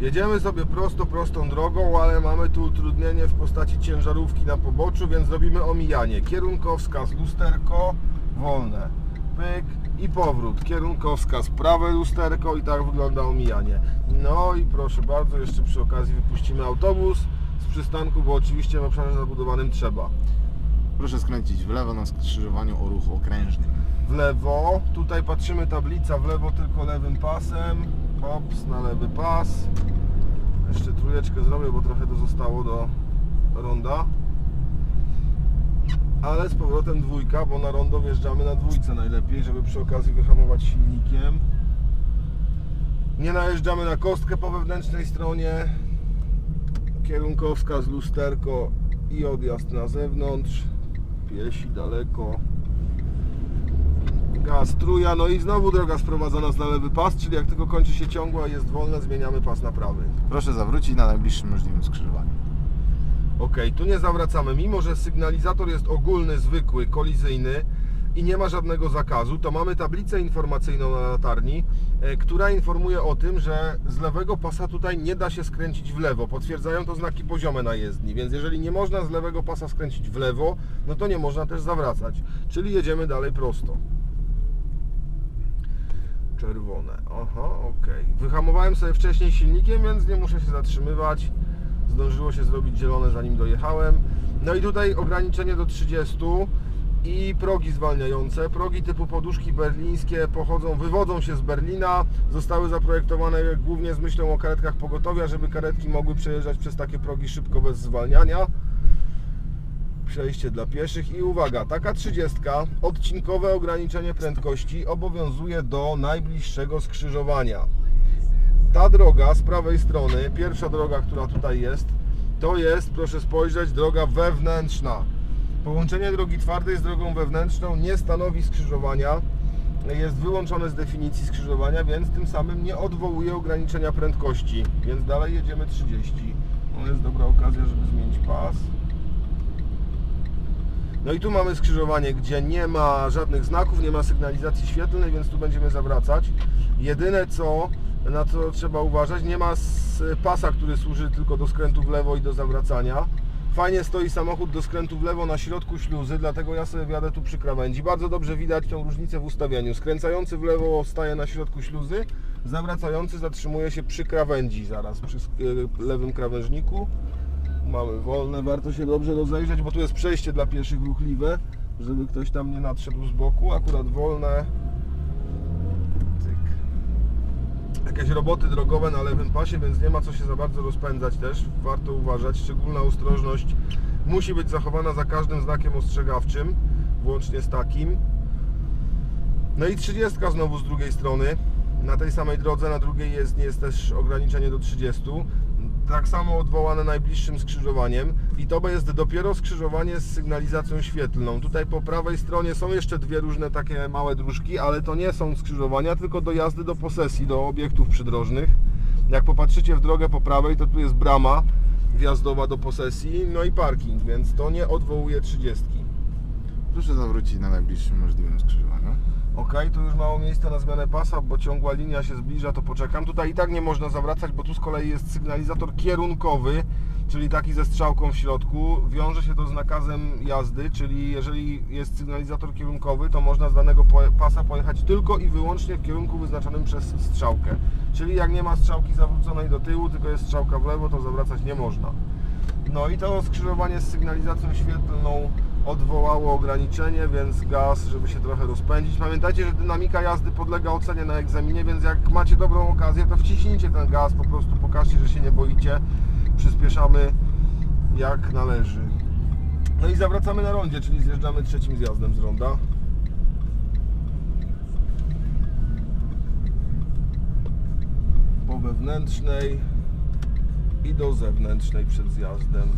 Jedziemy sobie prosto, prostą drogą, ale mamy tu utrudnienie w postaci ciężarówki na poboczu, więc robimy omijanie. Kierunkowskaz, lusterko, wolne. Pyk i powrót. Kierunkowskaz, prawe lusterko i tak wygląda omijanie. No i proszę bardzo, jeszcze przy okazji wypuścimy autobus z przystanku, bo oczywiście w obszarze zabudowanym trzeba. Proszę skręcić w lewo na skrzyżowaniu o ruchu okrężnym. w lewo. Tutaj patrzymy tablica w lewo tylko lewym pasem. Hops, na lewy pas. Jeszcze trójeczkę zrobię, bo trochę to zostało do ronda. Ale z powrotem dwójka, bo na rondo wjeżdżamy na dwójce najlepiej, żeby przy okazji wyhamować silnikiem. Nie najeżdżamy na kostkę po wewnętrznej stronie. Kierunkowskaz, lusterko i odjazd na zewnątrz. Piesi daleko gaz, truja, no i znowu droga sprowadza nas na lewy pas, czyli jak tylko kończy się ciągła i jest wolne, zmieniamy pas na prawy. Proszę zawrócić na najbliższym możliwym skrzyżowaniu. Ok, tu nie zawracamy, mimo że sygnalizator jest ogólny, zwykły, kolizyjny i nie ma żadnego zakazu, to mamy tablicę informacyjną na latarni, e, która informuje o tym, że z lewego pasa tutaj nie da się skręcić w lewo. Potwierdzają to znaki poziome na jezdni, więc jeżeli nie można z lewego pasa skręcić w lewo, no to nie można też zawracać. Czyli jedziemy dalej prosto. Czerwone. Aha, ok. Wyhamowałem sobie wcześniej silnikiem, więc nie muszę się zatrzymywać. Zdążyło się zrobić zielone zanim dojechałem. No i tutaj ograniczenie do 30 i progi zwalniające. Progi typu poduszki berlińskie pochodzą, wywodzą się z Berlina. Zostały zaprojektowane głównie z myślą o karetkach pogotowia, żeby karetki mogły przejeżdżać przez takie progi szybko bez zwalniania przejście dla pieszych i uwaga, taka 30, odcinkowe ograniczenie prędkości obowiązuje do najbliższego skrzyżowania. Ta droga z prawej strony, pierwsza droga, która tutaj jest, to jest, proszę spojrzeć, droga wewnętrzna. Połączenie drogi twardej z drogą wewnętrzną nie stanowi skrzyżowania, jest wyłączone z definicji skrzyżowania, więc tym samym nie odwołuje ograniczenia prędkości, więc dalej jedziemy 30. To jest dobra okazja, żeby zmienić pas. No i tu mamy skrzyżowanie, gdzie nie ma żadnych znaków, nie ma sygnalizacji świetlnej, więc tu będziemy zawracać. Jedyne co, na co trzeba uważać, nie ma pasa, który służy tylko do skrętu w lewo i do zawracania. Fajnie stoi samochód do skrętu w lewo na środku śluzy, dlatego ja sobie wjadę tu przy krawędzi. Bardzo dobrze widać tą różnicę w ustawieniu. Skręcający w lewo staje na środku śluzy, zawracający zatrzymuje się przy krawędzi zaraz, przy sk- lewym krawężniku. Mamy wolne, warto się dobrze rozejrzeć, bo tu jest przejście dla pieszych ruchliwe, żeby ktoś tam nie nadszedł z boku, akurat wolne. Jakieś roboty drogowe na lewym pasie, więc nie ma co się za bardzo rozpędzać też, warto uważać, szczególna ostrożność musi być zachowana za każdym znakiem ostrzegawczym, włącznie z takim. No i 30 znowu z drugiej strony. Na tej samej drodze, na drugiej jest, jest też ograniczenie do 30. Tak samo odwołane najbliższym skrzyżowaniem. I to jest dopiero skrzyżowanie z sygnalizacją świetlną. Tutaj po prawej stronie są jeszcze dwie różne takie małe dróżki, ale to nie są skrzyżowania, tylko do jazdy do posesji, do obiektów przydrożnych. Jak popatrzycie w drogę po prawej, to tu jest brama wjazdowa do posesji, no i parking, więc to nie odwołuje 30. Proszę zawrócić na najbliższym możliwym skrzyżowaniu. Ok, tu już mało miejsca na zmianę pasa, bo ciągła linia się zbliża, to poczekam. Tutaj i tak nie można zawracać, bo tu z kolei jest sygnalizator kierunkowy, czyli taki ze strzałką w środku. Wiąże się to z nakazem jazdy, czyli jeżeli jest sygnalizator kierunkowy, to można z danego pasa pojechać tylko i wyłącznie w kierunku wyznaczonym przez strzałkę. Czyli jak nie ma strzałki zawróconej do tyłu, tylko jest strzałka w lewo, to zawracać nie można. No i to skrzyżowanie z sygnalizacją świetlną odwołało ograniczenie, więc gaz, żeby się trochę rozpędzić. Pamiętajcie, że dynamika jazdy podlega ocenie na egzaminie, więc jak macie dobrą okazję, to wciśnijcie ten gaz, po prostu pokażcie, że się nie boicie. Przyspieszamy jak należy. No i zawracamy na rondzie, czyli zjeżdżamy trzecim zjazdem z ronda. Po wewnętrznej i do zewnętrznej przed zjazdem.